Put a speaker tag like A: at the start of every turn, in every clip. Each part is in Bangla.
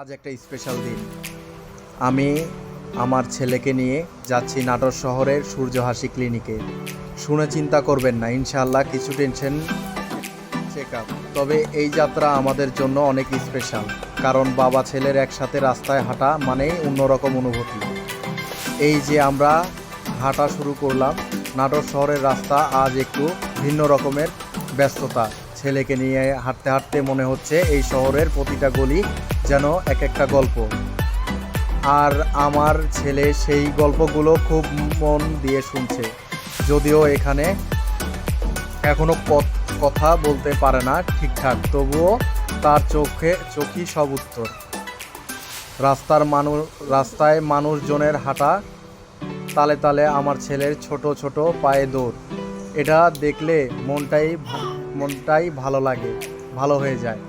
A: আজ একটা স্পেশাল দিন। আমি আমার ছেলেকে নিয়ে যাচ্ছি নাটোর শহরের সূর্যহাসি ক্লিনিকে শুনে চিন্তা করবেন না, ইনশাআল্লাহ কিছু টেনশন চেক আপ তবে এই যাত্রা আমাদের জন্য অনেক স্পেশাল কারণ বাবা ছেলের একসাথে রাস্তায় হাঁটা মানেই অন্যরকম অনুভূতি। এই যে আমরা হাঁটা শুরু করলাম, নাটোর শহরের রাস্তা আজ একটু ভিন্ন রকমের ব্যস্ততা। ছেলেকে নিয়ে হাঁটতে হাঁটতে মনে হচ্ছে এই শহরের প্রতিটা গলি যেন এক একটা গল্প। আর আমার ছেলে সেই গল্পগুলো খুব মন দিয়ে শুনছে। যদিও এখানে এখনও ক- কথা বলতে পারে না ঠিকঠাক, তবুও তার চোখে, চোখই সব উত্তর। রাস্তার মানুষ রাস্তায় মানুষজনের হাঁটা তালে তালে আমার ছেলের ছোট ছোট পায়ে দৌড়। এটা দেখলে মনটাই মনটাই ভালো লাগে, ভালো হয়ে যায়।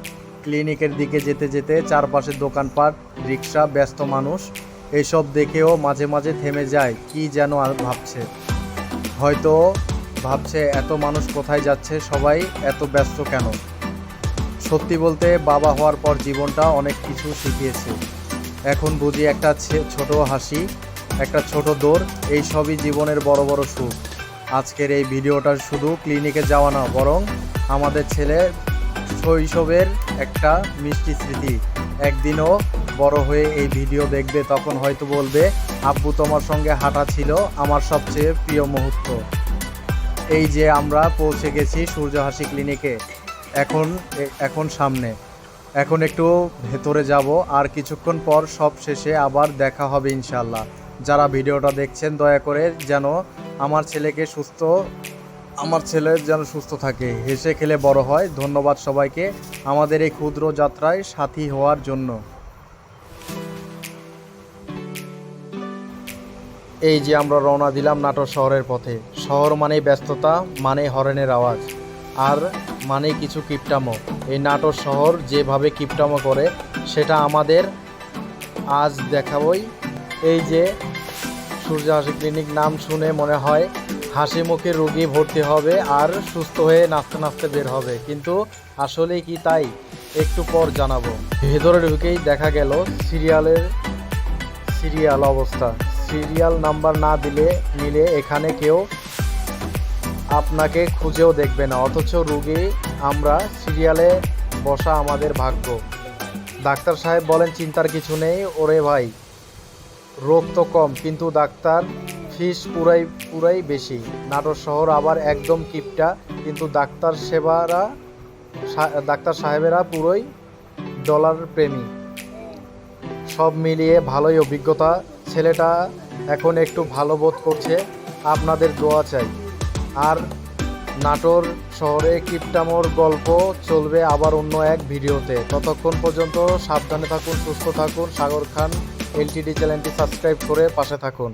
A: ক্লিনিকের দিকে যেতে যেতে চারপাশে দোকানপাট, রিক্সা, ব্যস্ত মানুষ, এসব দেখেও মাঝে মাঝে থেমে যায়, কি যেন আর ভাবছে। হয়তো ভাবছে, এত মানুষ কোথায় যাচ্ছে, সবাই এত ব্যস্ত কেন? সত্যি বলতে, বাবা হওয়ার পর জীবনটা অনেক কিছু শিখিয়েছে। এখন বুঝি একটা ছোট হাসি, একটা ছোট দৌড়, এই সবই জীবনের বড় বড় সুখ। আজকের এই ভিডিওটা শুধু ক্লিনিকে যাওয়া না, বরং আমাদের ছেলে শৈশবের একটা মিষ্টি স্মৃতি। একদিনও বড় হয়ে এই ভিডিও দেখবে, তখন হয়তো বলবে, আব্বু তোমার সঙ্গে হাঁটা ছিল আমার সবচেয়ে প্রিয় মুহূর্ত। এই যে আমরা পৌঁছে গেছি সূর্যহাসি ক্লিনিকে, এখন এখন সামনে। এখন একটু ভেতরে যাব, আর কিছুক্ষণ পর সব শেষে আবার দেখা হবে ইনশাল্লাহ যারা ভিডিওটা দেখছেন, দয়া করে যেন আমার ছেলেকে সুস্থ আমার ছেলে যেন সুস্থ থাকে। হেসে খেলে বড় হয়। ধন্যবাদ সবাইকে আমাদের এই ক্ষুদ্র যাত্রায় সাথী হওয়ার জন্য। এই যে আমরা রওনা দিলাম নাটোর শহরের পথে। শহর মানেই ব্যস্ততা মানে হরেনের আওয়াজ। আর মানে কিছু কিপটামো। এই নাটোর শহর যেভাবে কিপটামো করে, সেটা আমাদের আজ দেখাবই। এই যে সূর্য হাসি ক্লিনিক, নাম শুনে মনে হয় হাসি মুখে রুগী ভর্তি হবে আর সুস্থ হয়ে নাচতে নাচতে বের হবে। কিন্তু আসলে কি তাই? একটু পর জানাব। ভেতরে ঢুকেই দেখা গেল সিরিয়ালের সিরিয়াল অবস্থা। সিরিয়াল নাম্বার না দিলে নিলে এখানে কেউ আপনাকে খুঁজেও দেখবে না। অথচ রুগী, আমরা সিরিয়ালে বসা আমাদের ভাগ্য। ডাক্তার সাহেব বলেন, চিন্তার কিছু নেই, ওরে ভাই। রোগ তো কম, কিন্তু ডাক্তার ফিস পুরাই পুরাই বেশি। নাটোর শহর আবার একদম কিপটা, কিন্তু ডাক্তার সেবারা ডাক্তার সাহেবেরা পুরোই ডলার প্রেমী। সব মিলিয়ে ভালোই অভিজ্ঞতা। ছেলেটা এখন একটু ভালো বোধ করছে, আপনাদের দোয়া চাই। আর নাটোর শহরে কিপটামোর গল্প চলবে আবার অন্য এক ভিডিওতে। ততক্ষণ পর্যন্ত সাবধানে থাকুন, সুস্থ থাকুন। সাগর খান, এলটিডি চ্যানেলটি সাবস্ক্রাইব করে পাশে থাকুন।